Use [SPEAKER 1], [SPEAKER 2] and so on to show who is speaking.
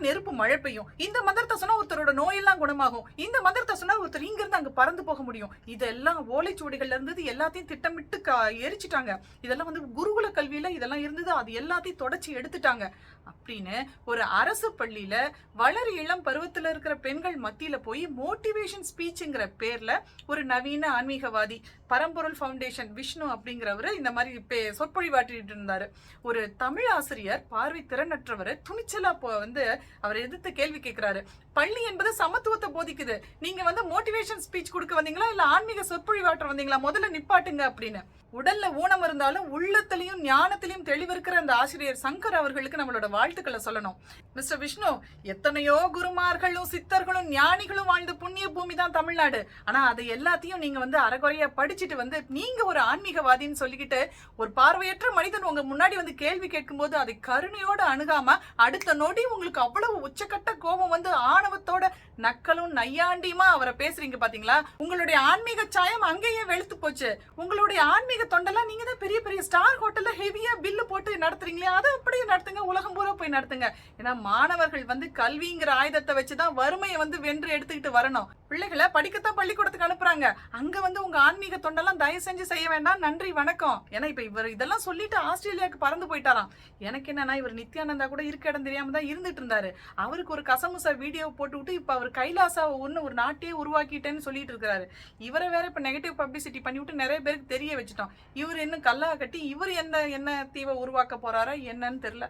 [SPEAKER 1] நெருப்பு மழை பெய்யும். இந்த மந்திரத்தை சொன்னா ஒருத்தரோட நோயெல்லாம் குணமாகும். இந்த மந்திரத்தை சொன்னா ஒருத்தர் இங்க இருந்து அங்க பறந்து போக முடியும். இதெல்லாம் ஓலைச்சுவடிகள்ல இருந்தது எல்லாத்தையும் திட்டமிட்டு எரிச்சிட்டாங்க. இதெல்லாம் வந்து குருகுல கல்வியில இதெல்லாம் இருந்தது. அது எல்லாத்தையும் தொடச்சி எடுத்துட்டாங்க. அப்படின்னு ஒரு அரசு பள்ளியில வளர் இளம் பருவத்துல இருக்கிற பெண்கள் மத்தியில போய் மோட்டிவேஷன் ஸ்பீச்ங்கிற பேர்ல ஒரு நவீன ஆன்மீகவாதி பரம்பொருள் ஃபவுண்டேஷன் விஷ்ணு அப்படிங்கிறவரு இந்த மாதிரி பே- சொற்பொழிவாற்றிட்டு இருந்தாரு. ஒரு தமிழ் ஆசிரியர் பார்வை திறனற்றவர் துணிச்சலா வந்து அவர் எதிர்த்து கேள்வி கேட்கிறாரு. பள்ளி என்பது சமத்துவத்தை போதிக்குது. நீங்க வந்து மோட்டிவேஷன் ஸ்பீச் கொடுக்க வந்தீங்களா? இல்ல ஆன்மீக சொற்பொழிவாற்ற வந்தீங்களா? முதல்ல நிப்பாட்டுங்க அப்படின்னு. உடல்ல ஊனம் இருந்தாலும் உள்ளத்திலையும் ஞானத்திலையும் தெளிவிருக்கிற அந்த ஆசிரியர் சங்கர் அவர்களுக்கு நம்மளோட வாழ்த்துக்களை சொல்லணும். மிஸ்டர் விஷ்ணு எத்தனையோ குருமார்களும் சித்தர்களும் ஞானிகளும் வாழ்ந்த புண்ணிய பூமி தான் தமிழ்நாடு. ஆனா அதை எல்லாத்தையும் நீங்க வந்து அறகுறையா படிச்சுட்டு வந்து நீங்க ஒரு ஆன்மீகவாதின்னு சொல்லிக்கிட்டு ஒரு பார்வையற்ற மனிதன் உங்க முன்னாடி வந்து கேள்வி கேட்கும்போது அதை கருணையோட அணுகாம அடுத்த நொடி உங்களுக்கு அவ்வளவு உச்சக்கட்ட கோபம் வந்து ஆணவத்தோட நக்கலும் நையாண்டியுமா அவரை பேசுறீங்க பாத்தீங்களா? உங்களுடைய ஆன்மீக சாயம் அங்கேயே வெளுத்து போச்சு. உங்களுடைய ஆன்மீக தொண்டெல்லாம் நீங்க தான் பெரிய பெரிய ஸ்டார் ஹோட்டல்ல ஹெவியா பில்லு போட்டு நடத்துறீங்களே அதை அப்படியே நடத்துங்க உலகம் பூரா போய் நடத்துங்க. ஏன்னா மாணவர்கள் வந்து கல்விங்கிற ஆயுதத்தை வச்சுதான் வறுமையை வந்து வென்று எடுத்துக்கிட்டு வரணும். பிள்ளைகளை படிக்கத்தான் பள்ளிக்கூடத்துக்கு அனுப்புறாங்க. அங்க வந்து உங்க ஆன்மீக தொண்டெல்லாம் தயவு செஞ்சு செய்ய வேண்டாம். நன்றி வணக்கம். ஏன்னா இப்ப இவர் இதெல்லாம் சொல்லிட்டு ஆஸ்திரேலியாவுக்கு பறந்து போயிட்டாராம். எனக்கு என்னன்னா இவர் நித்யானந்தா கூட இருக்க இடம் தெரியாம தான் இருந்துட்டு இருந்தாரு. அவருக்கு ஒரு கசமுசா வீடியோ போட்டு விட்டு இப்ப அவர் கைலாசா ஒன்னு ஒரு நாட்டையே உருவாக்கிட்டேன்னு சொல்லிட்டு இருக்காரு. இவரை வேற இப்ப நெகட்டிவ் பப்ளிசிட்டி பண்ணி விட்டு நிறைய பேருக்கு தெரிய வச்சுட்டோம். இவர் இன்னும் கல்லா கட்டி இவர் என்ன என்ன தீவை உருவாக்க போறாரா என்னன்னு தெரியல.